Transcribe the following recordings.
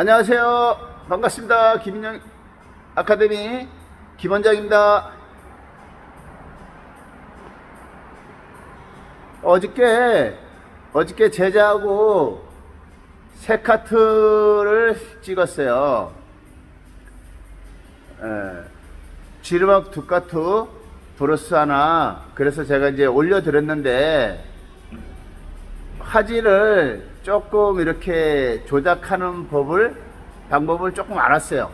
안녕하세요. 반갑습니다. 김인영 아카데미 김원장입니다. 어저께 어저께 제자하고 세 카트를 찍었어요. 에, 지르막 두 카트, 브러스 하나. 그래서 제가 이제 올려드렸는데 화질을 조금 이렇게 조작하는 법을 방법을 조금 알았어요.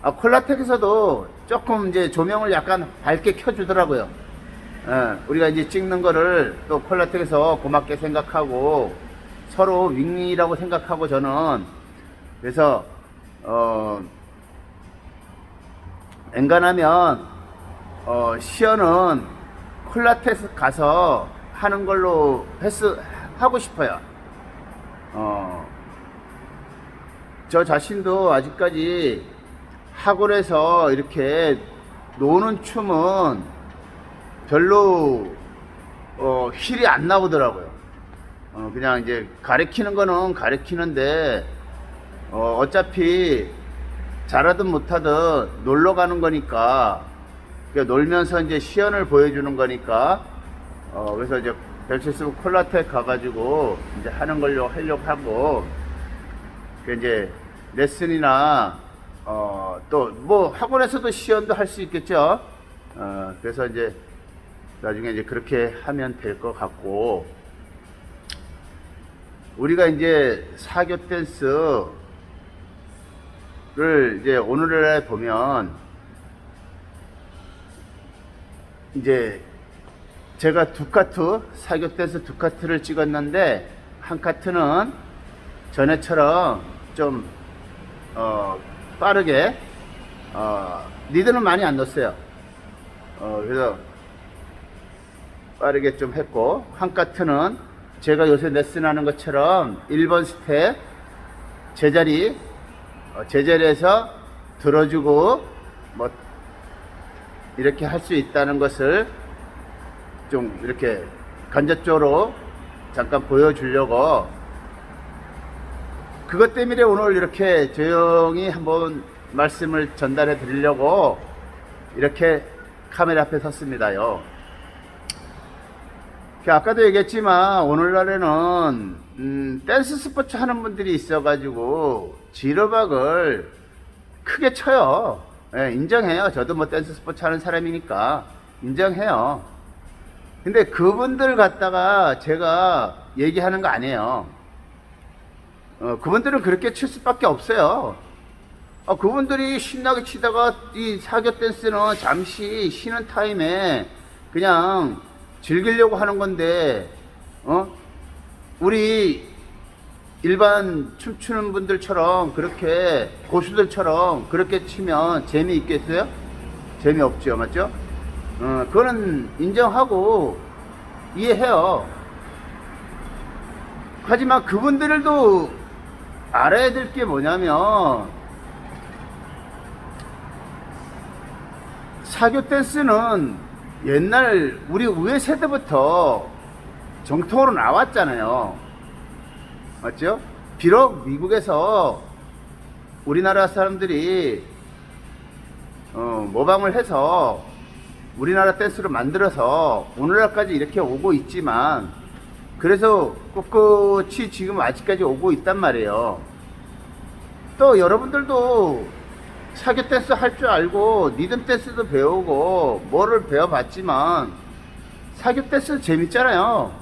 아, 콜라텍에서도 조금 이제 조명을 약간 밝게 켜주더라고요. 예, 우리가 이제 찍는 거를 또 콜라텍에서 고맙게 생각하고 서로 윙이라고 생각하고 저는 그래서 어 엔간하면 어 시연은 콜라텍 가서 하는 걸로 패스 하고 싶어요. 어, 저 자신도 아직까지 학원에서 이렇게 노는 춤은 별로 어, 힐이 안 나오더라고요. 어, 그냥 이제 가리키는 거는 가리키는데 어, 어차피 잘하든 못하든 놀러 가는 거니까 그러니까 놀면서 이제 시연을 보여주는 거니까 어, 그래서 이제 벨체스 콜라텍 가가지고 이제 하는 걸로 하려고 하고 그 이제 레슨이나 어, 또 뭐 학원에서도 시연도 할 수 있겠죠. 어, 그래서 이제 나중에 이제 그렇게 하면 될 것 같고 우리가 이제 사교 댄스를 이제 오늘날에 보면 이제 제가 두 카트 댄스 두 카트를 찍었는데 한 카트는 전에처럼 좀 어, 빠르게 어, 리드는 많이 안 넣었어요. 어, 그래서 빠르게 좀 했고 한 카트는 제가 요새 레슨하는 것처럼 1번 스텝 제자리 어, 제자리에서 들어주고 뭐 이렇게 할 수 있다는 것을 좀 이렇게 간접적으로 잠깐 보여주려고 그것 때문에 오늘 이렇게 조용히 한번 말씀을 전달해 드리려고 이렇게 카메라 앞에 섰습니다요. 그 아까도 얘기했지만 오늘날에는 음, 댄스 스포츠 하는 분들이 있어가지고 지르박을 크게 쳐요. 예, 인정해요. 저도 뭐 댄스 스포츠 하는 사람이니까 인정해요. 근데 그분들 갖다가 제가 얘기하는 거 아니에요. 어, 그분들은 그렇게 칠 수밖에 없어요. 어, 그분들이 신나게 치다가 이 사교 댄스는 잠시 쉬는 타임에 그냥 즐기려고 하는 건데, 어? 우리 일반 춤추는 분들처럼 그렇게 고수들처럼 그렇게 치면 재미있겠어요? 재미없죠, 맞죠? 어, 그거는 인정하고 이해해요. 하지만 그분들도 알아야 될 게 뭐냐면 사교 댄스는 옛날 우리 우회 세대부터 정통으로 나왔잖아요. 맞죠? 비록 미국에서 우리나라 사람들이 어, 모방을 해서 우리나라 댄스를 만들어서 오늘날까지 이렇게 오고 있지만 그래서 꿋꿋이 지금 아직까지 오고 있단 말이에요. 또 여러분들도 사교 댄스 할 줄 알고 리듬 댄스도 배우고 뭐를 배워봤지만 사교 댄스 재밌잖아요.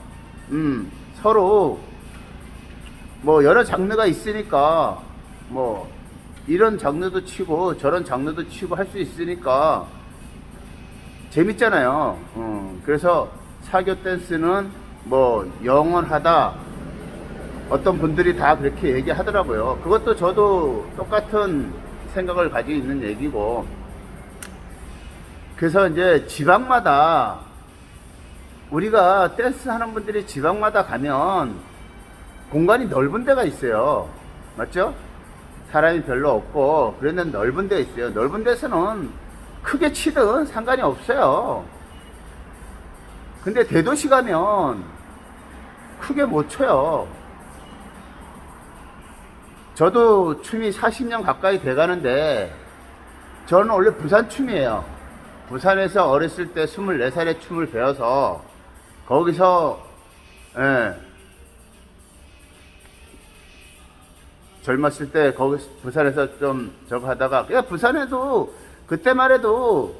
음, 서로 뭐 여러 장르가 있으니까 뭐 이런 장르도 치고 저런 장르도 치고 할 수 있으니까 재밌잖아요. 어, 그래서 사교 댄스는 뭐 영원하다. 어떤 분들이 다 그렇게 얘기하더라고요. 그것도 저도 똑같은 생각을 가지고 있는 얘기고. 그래서 이제 지방마다 우리가 댄스 하는 분들이 지방마다 가면 공간이 넓은 데가 있어요. 맞죠? 사람이 별로 없고 그랬는데 넓은 데 있어요. 넓은 데서는 크게 치든 상관이 없어요. 근데 대도시 가면 크게 못 쳐요. 저도 춤이 40년 가까이 돼 가는데 저는 원래 부산 춤이에요. 부산에서 어렸을 때 24살에 춤을 배워서 거기서 예, 젊었을 때 거기 부산에서 좀 저거 하다가 그냥 부산에도 그때만 해도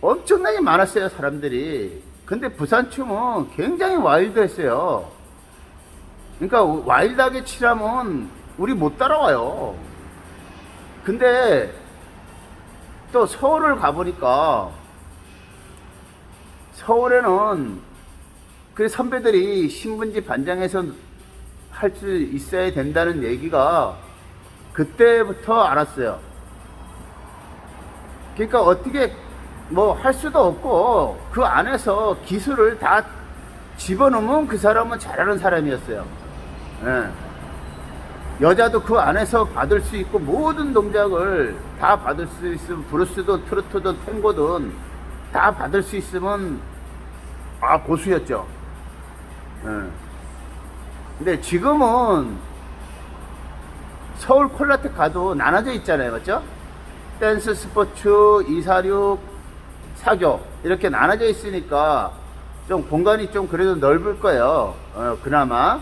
엄청나게 많았어요 사람들이. 근데 부산 춤은 굉장히 와일드했어요. 그러니까 와일드하게 치라면 우리 못 따라와요. 근데 또 서울을 가보니까 서울에는 그 선배들이 신분지 반장에서 할 수 있어야 된다는 얘기가 그때부터 알았어요. 그러니까 어떻게 뭐 할 수도 없고 그 안에서 기술을 다 집어넣으면 그 사람은 잘하는 사람이었어요. 예. 여자도 그 안에서 받을 수 있고 모든 동작을 다 받을 수 있으면 브루스든 트로트든 탱고든 다 받을 수 있으면 아 고수였죠. 예. 근데 지금은 서울 콜라텍 가도 나눠져 있잖아요. 맞죠? 댄스, 스포츠, 246, 사교 이렇게 나눠져 있으니까 좀 공간이 좀 그래도 넓을 거예요. 어, 그나마.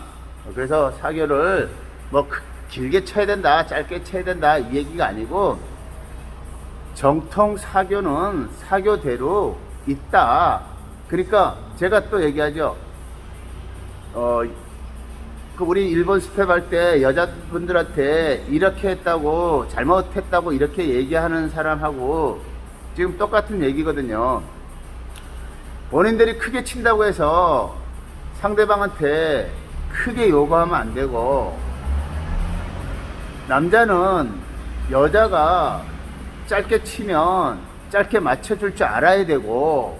그래서 사교를 뭐 크- 길게 쳐야 된다, 짧게 쳐야 된다 이 얘기가 아니고 정통 사교는 사교대로 있다. 그러니까 제가 또 얘기하죠. 어, 그 우리 일본 스텝 할 때 여자분들한테 이렇게 했다고 잘못했다고 이렇게 얘기하는 사람하고 지금 똑같은 얘기거든요. 본인들이 크게 친다고 해서 상대방한테 크게 요구하면 안 되고 남자는 여자가 짧게 치면 짧게 맞춰줄 줄 알아야 되고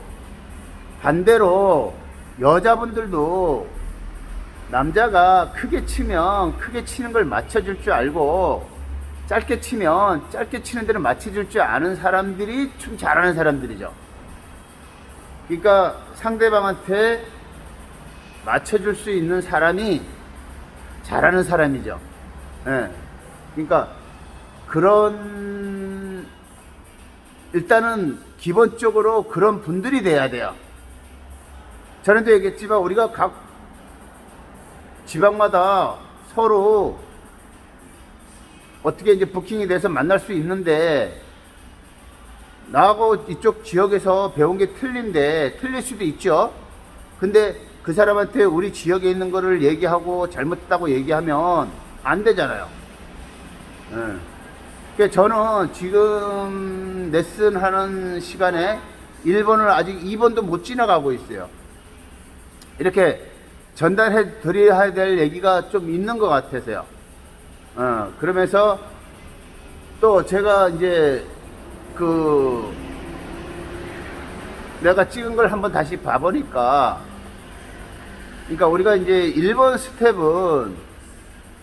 반대로 여자분들도 남자가 크게 치면 크게 치는 걸 맞춰줄 줄 알고 짧게 치면 짧게 치는 데를 맞춰줄 줄 아는 사람들이 춤 잘하는 사람들이죠. 그러니까 상대방한테 맞춰줄 수 있는 사람이 잘하는 사람이죠. 예. 그러니까 그런 일단은 기본적으로 그런 분들이 돼야 돼요. 전에도 얘기했지만 우리가 각 지방마다 서로 어떻게 이제 부킹이 돼서 만날 수 있는데 나하고 이쪽 지역에서 배운 게 틀린데 틀릴 수도 있죠. 근데 그 사람한테 우리 지역에 있는 거를 얘기하고 잘못했다고 얘기하면 안 되잖아요. 예. 그러니까 저는 지금 레슨 하는 시간에 1번을 아직 2번도 못 지나가고 있어요. 이렇게 전달해 드려야 될 얘기가 좀 있는 것 같아서요. 어, 그러면서 또 제가 이제 그 내가 찍은 걸 한번 다시 봐보니까 그러니까 우리가 이제 1번 스텝은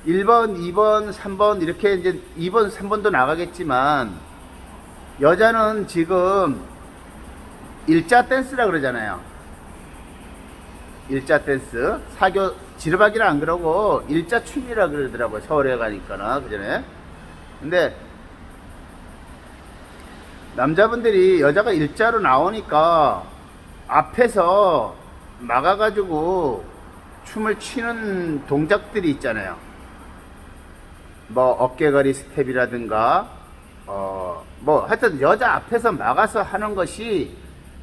1번, 2번, 3번 이렇게 이제 2번, 3번도 나가겠지만 여자는 지금 일자 댄스라 그러잖아요. 일자 댄스. 사교 지르박이라 안 그러고 일자 춤이라 그러더라고요. 서울에 가니까는 그전에. 근데 남자분들이 여자가 일자로 나오니까 앞에서 막아가지고 춤을 추는 동작들이 있잖아요. 뭐 어깨거리 스텝이라든가 어 뭐 하여튼 여자 앞에서 막아서 하는 것이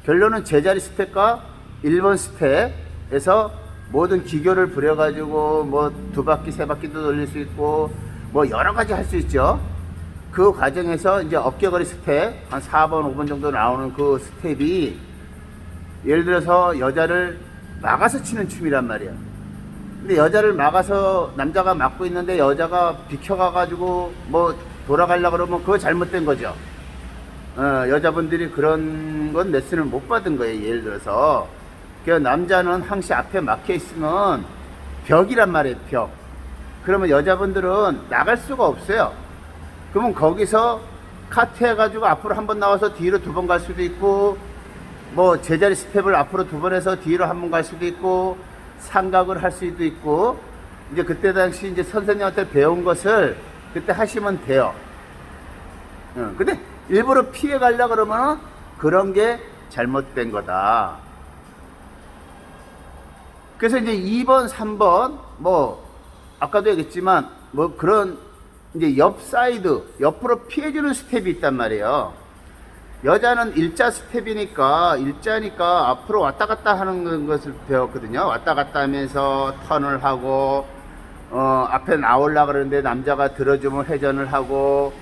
결론은 제자리 스텝과 1번 스텝 에서 모든 기교를 부려가지고 뭐 두 바퀴 세 바퀴도 돌릴 수 있고 뭐 여러 가지 할 수 있죠. 그 과정에서 이제 어깨거리 스텝 한 4번 5번 정도 나오는 그 스텝이 예를 들어서 여자를 막아서 치는 춤이란 말이야. 근데 여자를 막아서 남자가 막고 있는데 여자가 비켜가가지고 뭐 돌아가려고 그러면 그거 잘못된 거죠. 어, 여자분들이 그런 건 레슨을 못 받은 거예요. 예를 들어서. 그 남자는 항시 앞에 막혀 있으면 벽이란 말이에요. 벽. 그러면 여자분들은 나갈 수가 없어요. 그러면 거기서 카트 해가지고 앞으로 한 번 나와서 뒤로 두 번 갈 수도 있고 뭐 제자리 스텝을 앞으로 두 번 해서 뒤로 한 번 갈 수도 있고 삼각을 할 수도 있고 이제 그때 당시 이제 선생님한테 배운 것을 그때 하시면 돼요. 응, 근데 일부러 피해 가려 그러면 그런 게 잘못된 거다. 그래서 이제 2번, 3번, 뭐, 아까도 얘기했지만, 뭐 그런 이제 옆 사이드, 옆으로 피해주는 스텝이 있단 말이에요. 여자는 일자 스텝이니까, 일자니까 앞으로 왔다 갔다 하는 것을 배웠거든요. 왔다 갔다 하면서 턴을 하고, 어, 앞에 나올라 그러는데 남자가 들어주면 회전을 하고,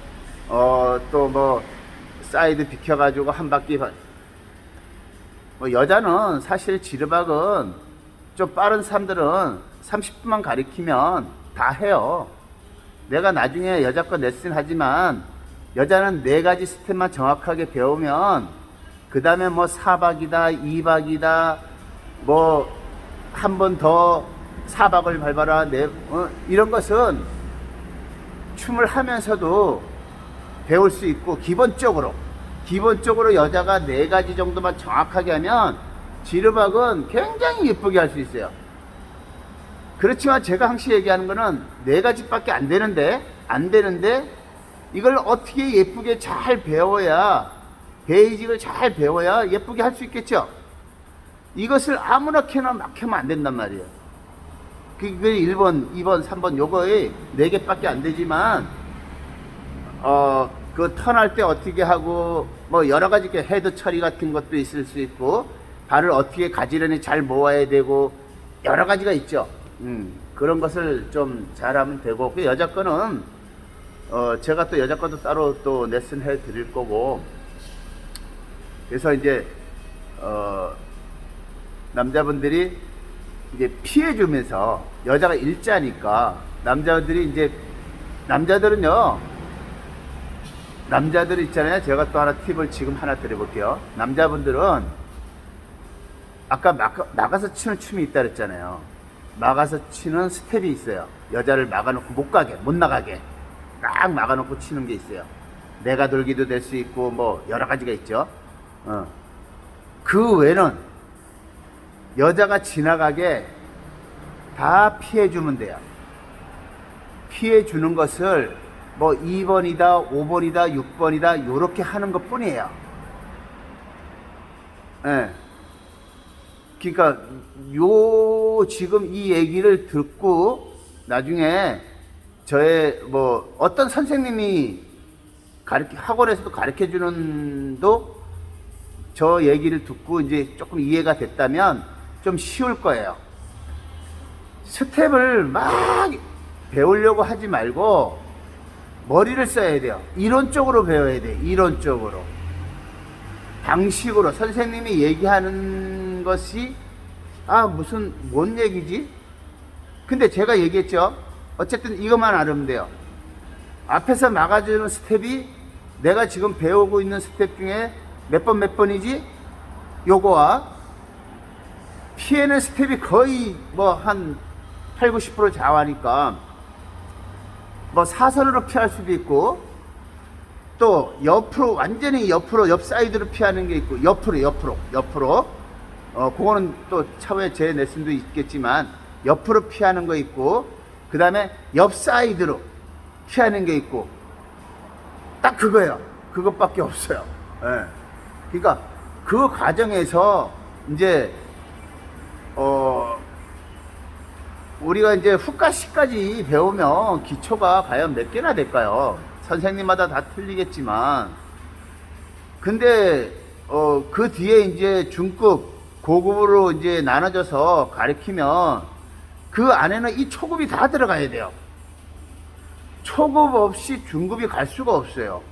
어, 또 뭐, 사이드 비켜가지고 한 바퀴, 바- 뭐, 여자는 사실 지르박은 좀 빠른 사람들은 30분만 가리키면 다 해요. 내가 나중에 여자 거 레슨 하지만, 여자는 네 가지 스텝만 정확하게 배우면, 그 다음에 뭐 4박이다, 2박이다, 뭐, 한 번더 사박을 밟아라, 네, 어, 이런 것은 춤을 하면서도 배울 수 있고, 기본적으로, 기본적으로 여자가 네 가지 정도만 정확하게 하면, 지르박은 굉장히 예쁘게 할 수 있어요. 그렇지만 제가 항상 얘기하는 거는 네 가지밖에 안 되는데, 안 되는데, 이걸 어떻게 예쁘게 잘 배워야, 베이직을 잘 배워야 예쁘게 할 수 있겠죠? 이것을 아무나 캐나 막 하면 안 된단 말이에요. 그게 1번, 2번, 3번 요거에 4개밖에 안 되지만 어, 그 턴할 때 어떻게 하고 뭐 여러 가지 헤드 처리 같은 것도 있을 수 있고 발을 어떻게 가지런히 잘 모아야 되고 여러 가지가 있죠. 음, 그런 것을 좀 잘하면 되고 그 여자 거는 어, 제가 또 여자 거도 따로 또 레슨 해 드릴 거고. 그래서 이제 어, 남자분들이 이제 피해 주면서 여자가 일자니까 남자들이 이제 남자들은요 남자들 있잖아요. 제가 또 하나 팁을 지금 하나 드려볼게요. 남자분들은 아까 막, 나가서 치는 춤이 있다 그랬잖아요 막아서 치는 스텝이 있어요 여자를 막아놓고 못 가게 못 나가게 딱 막아놓고 치는 게 있어요 내가 돌기도 될 수 있고 뭐 여러 가지가 있죠 어. 그 외는 여자가 지나가게 다 피해주면 돼요. 피해주는 것을 뭐 2번이다, 5번이다, 6번이다, 요렇게 하는 것 뿐이에요. 예. 그러니까, 요, 지금 이 얘기를 듣고, 나중에 저의 뭐, 어떤 선생님이 가르쳐, 학원에서도 가르쳐 주는도 저 얘기를 듣고 이제 조금 이해가 됐다면 좀 쉬울 거예요. 스텝을 막 배우려고 하지 말고 머리를 써야 돼요. 이론적으로 배워야 돼. 이론적으로. 방식으로 선생님이 얘기하는 것이 아 무슨 뭔 얘기지? 근데 제가 얘기했죠. 어쨌든 이것만 알으면 돼요. 앞에서 막아주는 스텝이 내가 지금 배우고 있는 스텝 중에 몇번몇 번이지? 요거와 피해는 스텝이 거의 뭐 한 8, 90% 좌우하니까 뭐 사선으로 피할 수도 있고 또 옆으로 완전히 옆으로 옆 사이드로 피하는 게 있고 옆으로 옆으로 옆으로 어 그거는 또 차후에 제 레슨도 있겠지만 옆으로 피하는 거 있고 그 다음에 옆 사이드로 피하는 게 있고 딱 그거예요. 그것밖에 없어요. 예. 그러니까 그 과정에서 이제 어 우리가 이제 후까시까지 배우면 기초가 과연 몇 개나 될까요? 선생님마다 다 틀리겠지만 근데 어 그 뒤에 이제 중급 고급으로 이제 나눠져서 가르치면 그 안에는 이 초급이 다 들어가야 돼요. 초급 없이 중급이 갈 수가 없어요.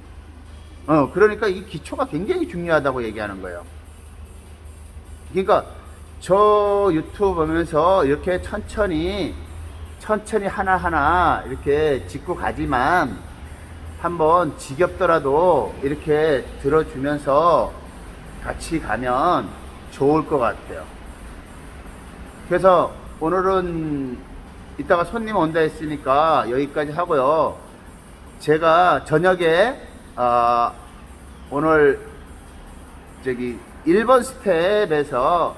어, 그러니까 이 기초가 굉장히 중요하다고 얘기하는 거예요. 그러니까 저 유튜브 보면서 이렇게 천천히, 천천히 하나하나 이렇게 짚고 가지만 한번 지겹더라도 이렇게 들어주면서 같이 가면 좋을 것 같아요. 그래서 오늘은 이따가 손님 온다 했으니까 여기까지 하고요. 제가 저녁에 어, 오늘 저기 1번 스텝에서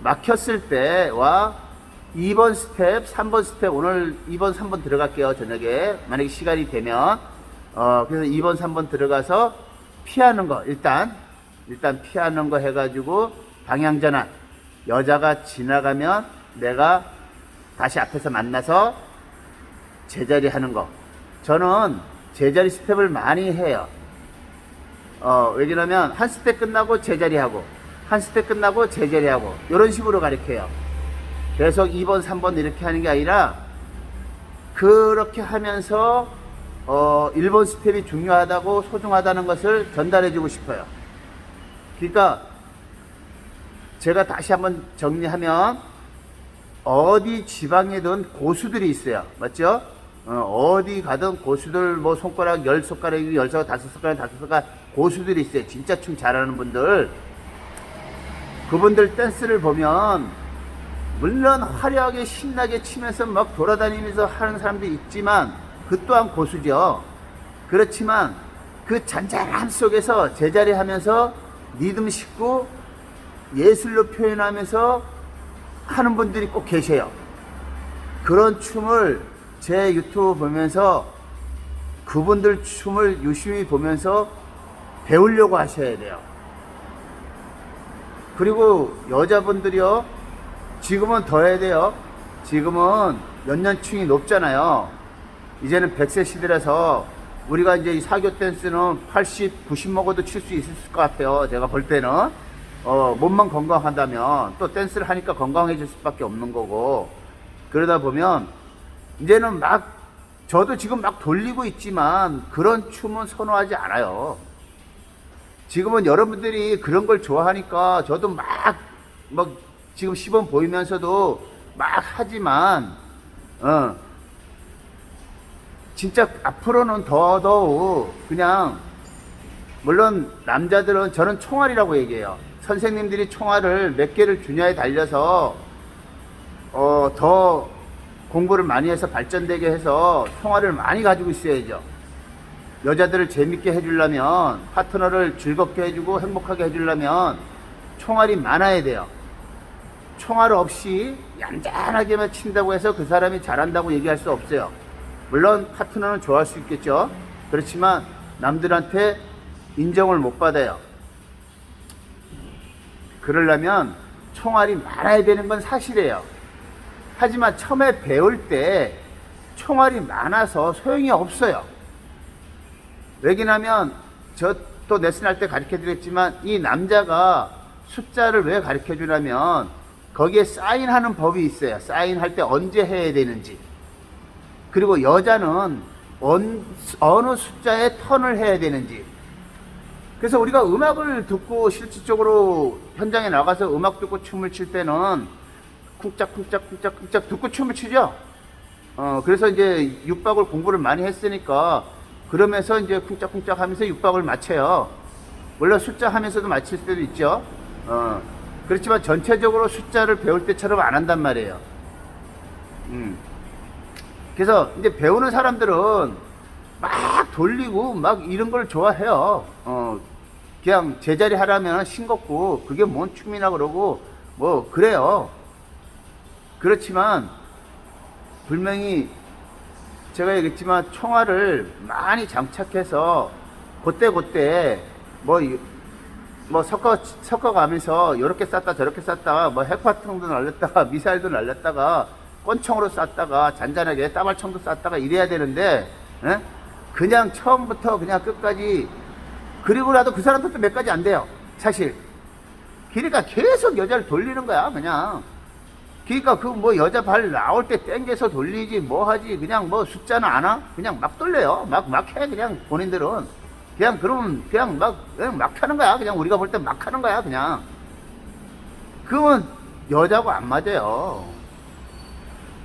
막혔을 때와 2번 스텝, 3번 스텝 오늘 2번, 3번 들어갈게요. 저녁에 만약에 시간이 되면 어 그래서 2번, 3번 들어가서 피하는 거 일단 일단 피하는 거 해가지고 방향 전환 여자가 지나가면 내가 다시 앞에서 만나서 제자리 하는 거 저는 제자리 스텝을 많이 해요. 어, 왜냐면 한 스텝 끝나고 제자리 하고 한 스텝 끝나고 제자리 하고 이런 식으로 가르쳐요. 계속 2번, 3번 이렇게 하는 게 아니라 그렇게 하면서 어, 1번 스텝이 중요하다고 소중하다는 것을 전달해 주고 싶어요. 그러니까 제가 다시 한번 정리하면 어디 지방에든 고수들이 있어요. 맞죠? 어, 디 가든 고수들 뭐 손가락 열 손가락이 열 손가락 다섯 손가락 다섯 손가락 고수들이 있어요. 진짜 춤 잘하는 분들. 그분들 댄스를 보면 물론 화려하게 신나게 치면서 막 돌아다니면서 하는 사람도 있지만 그 또한 고수죠. 그렇지만 그 잔잔함 속에서 제자리 하면서 리듬 싣고 예술로 표현하면서 하는 분들이 꼭 계셔요. 그런 춤을 제 유튜브 보면서 그분들 춤을 유심히 보면서 배우려고 하셔야 돼요. 그리고 여자분들이요, 지금은 더 해야 돼요. 지금은 연년층이 높잖아요. 이제는 100세 시대라서 우리가 이제 이 사교 댄스는 80, 90 먹어도 칠 수 있을 것 같아요. 제가 볼 때는. 어, 몸만 건강한다면 또 댄스를 하니까 건강해질 수밖에 없는 거고 그러다 보면 이제는 막 저도 지금 막 돌리고 있지만 그런 춤은 선호하지 않아요. 지금은 여러분들이 그런 걸 좋아하니까 저도 막, 막 지금 시범 보이면서도 막 하지만, 어, 진짜 앞으로는 더더욱 그냥, 물론 남자들은 저는 총알이라고 얘기해요. 선생님들이 총알을 몇 개를 주냐에 달려서, 어, 더 공부를 많이 해서 발전되게 해서 총알을 많이 가지고 있어야죠. 여자들을 재밌게 해주려면 파트너를 즐겁게 해주고 행복하게 해주려면 총알이 많아야 돼요. 총알 없이 얌전하게만 친다고 해서 그 사람이 잘한다고 얘기할 수 없어요. 물론 파트너는 좋아할 수 있겠죠. 그렇지만 남들한테 인정을 못 받아요. 그러려면 총알이 많아야 되는 건 사실이에요. 하지만 처음에 배울 때 총알이 많아서 소용이 없어요. 왜냐하면 저 또 레슨 할때 가르쳐 드렸지만 이 남자가 숫자를 왜 가르쳐 주냐면 거기에 사인하는 법이 있어요. 사인할 때 언제 해야 되는지. 그리고 여자는 언, 어느 숫자에 턴을 해야 되는지. 그래서 우리가 음악을 듣고 실질적으로 현장에 나가서 음악 듣고 춤을 출 때는 쿵짝쿵짝 쿵짝쿵짝 듣고 춤을 추죠. 어, 그래서 이제 육박을 공부를 많이 했으니까 그러면서 이제 쿵짝쿵짝 하면서 육박을 맞춰요. 물론 숫자 하면서도 맞힐 때도 있죠. 어, 그렇지만 전체적으로 숫자를 배울 때처럼 안 한단 말이에요. 음. 그래서 이제 배우는 사람들은 막 돌리고 막 이런 걸 좋아해요. 어, 그냥 제자리 하라면 싱겁고 그게 뭔 춤이나 그러고 뭐 그래요. 그렇지만 분명히 제가 얘기했지만 총알을 많이 장착해서 그때 그때 뭐, 이- 뭐 섞어, 섞어가면서 이렇게 쐈다 저렇게 쐈다가 뭐 핵화통도 날렸다가 미사일도 날렸다가 권총으로 쐈다가 잔잔하게 따발총도 쐈다가 이래야 되는데 예? 그냥 처음부터 그냥 끝까지 그리고라도 그 사람도 또 몇 가지 안 돼요. 사실. 그러니까 계속 여자를 돌리는 거야 그냥. 그러니까 그 뭐 여자 발 나올 때 땡겨서 돌리지 뭐 하지 그냥 뭐 숫자는 안 와? 그냥 막 돌려요. 막 막 해 그냥 본인들은. 그냥 그러면 그냥 막 그냥 막 하는 거야. 그냥 우리가 볼 때 막 하는 거야 그냥. 그러면 여자고 안 맞아요.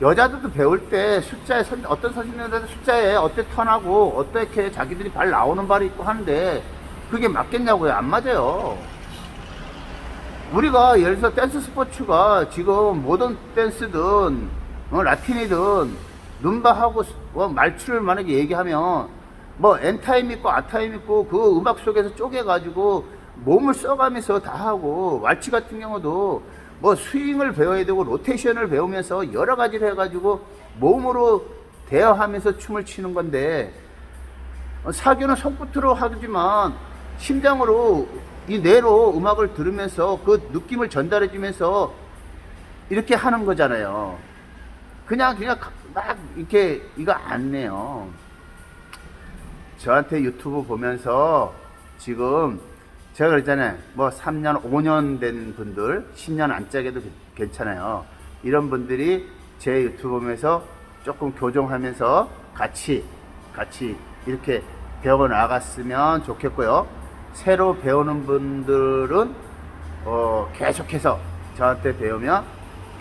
여자들도 배울 때 숫자에 선, 어떤 선생님들은 숫자에 어떻게 턴하고 어떻게 자기들이 발 나오는 발이 있고 하는데 그게 맞겠냐고요? 안 맞아요. 우리가 예를 들어서 댄스 스포츠가 지금 모던 댄스든 어, 라틴이든 눈바하고 어, 말추를 만약에 얘기하면 뭐 엔타임 있고 아타임 있고 그 음악 속에서 쪼개가지고 몸을 써가면서 다 하고 왈츠 같은 경우도 뭐 스윙을 배워야 되고 로테이션을 배우면서 여러 가지를 해가지고 몸으로 대화하면서 춤을 추는 건데 어, 사교는 손끝으로 하지만 심장으로 이 뇌로 음악을 들으면서 그 느낌을 전달해 주면서 이렇게 하는 거잖아요. 그냥 그냥 막 이렇게 이거 안 내요. 저한테 유튜브 보면서 지금 제가 그랬잖아요. 뭐 3년, 5년 된 분들, 10년 안짝에도 괜찮아요. 이런 분들이 제 유튜브 보면서 조금 교정하면서 같이, 같이 이렇게 배워 나갔으면 좋겠고요. 새로 배우는 분들은 어, 계속해서 저한테 배우면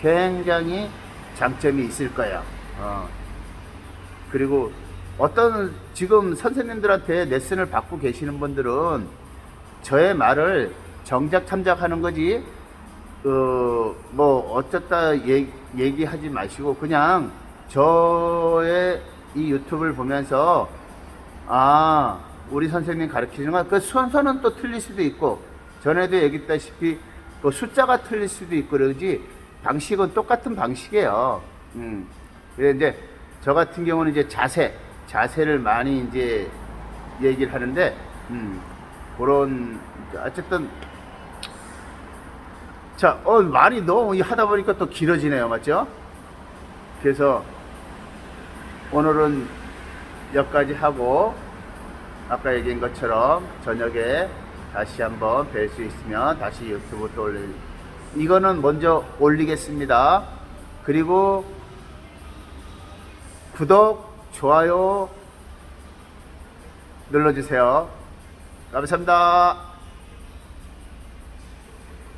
굉장히 장점이 있을 거예요. 어. 그리고 어떤 지금 선생님들한테 레슨을 받고 계시는 분들은 저의 말을 정작 참작하는 거지, 어, 뭐, 어쩌다 얘- 얘기하지 마시고, 그냥 저의 이 유튜브를 보면서, 아, 우리 선생님 가르치는 거, 그 순서는 또 틀릴 수도 있고, 전에도 얘기했다시피, 그 숫자가 틀릴 수도 있고, 그러지, 방식은 똑같은 방식이에요. 음. 그래, 이제, 저 같은 경우는 이제 자세, 자세를 많이 이제 얘기를 하는데, 음, 그런, 어쨌든, 자, 어, 말이 너무 하다 보니까 또 길어지네요. 맞죠? 그래서, 오늘은 여기까지 하고, 아까 얘기한 것처럼 저녁에 다시 한번 뵐 수 있으면 다시 유튜브 또 올릴, 이거는 먼저 올리겠습니다. 그리고 구독, 좋아요 눌러주세요. 감사합니다.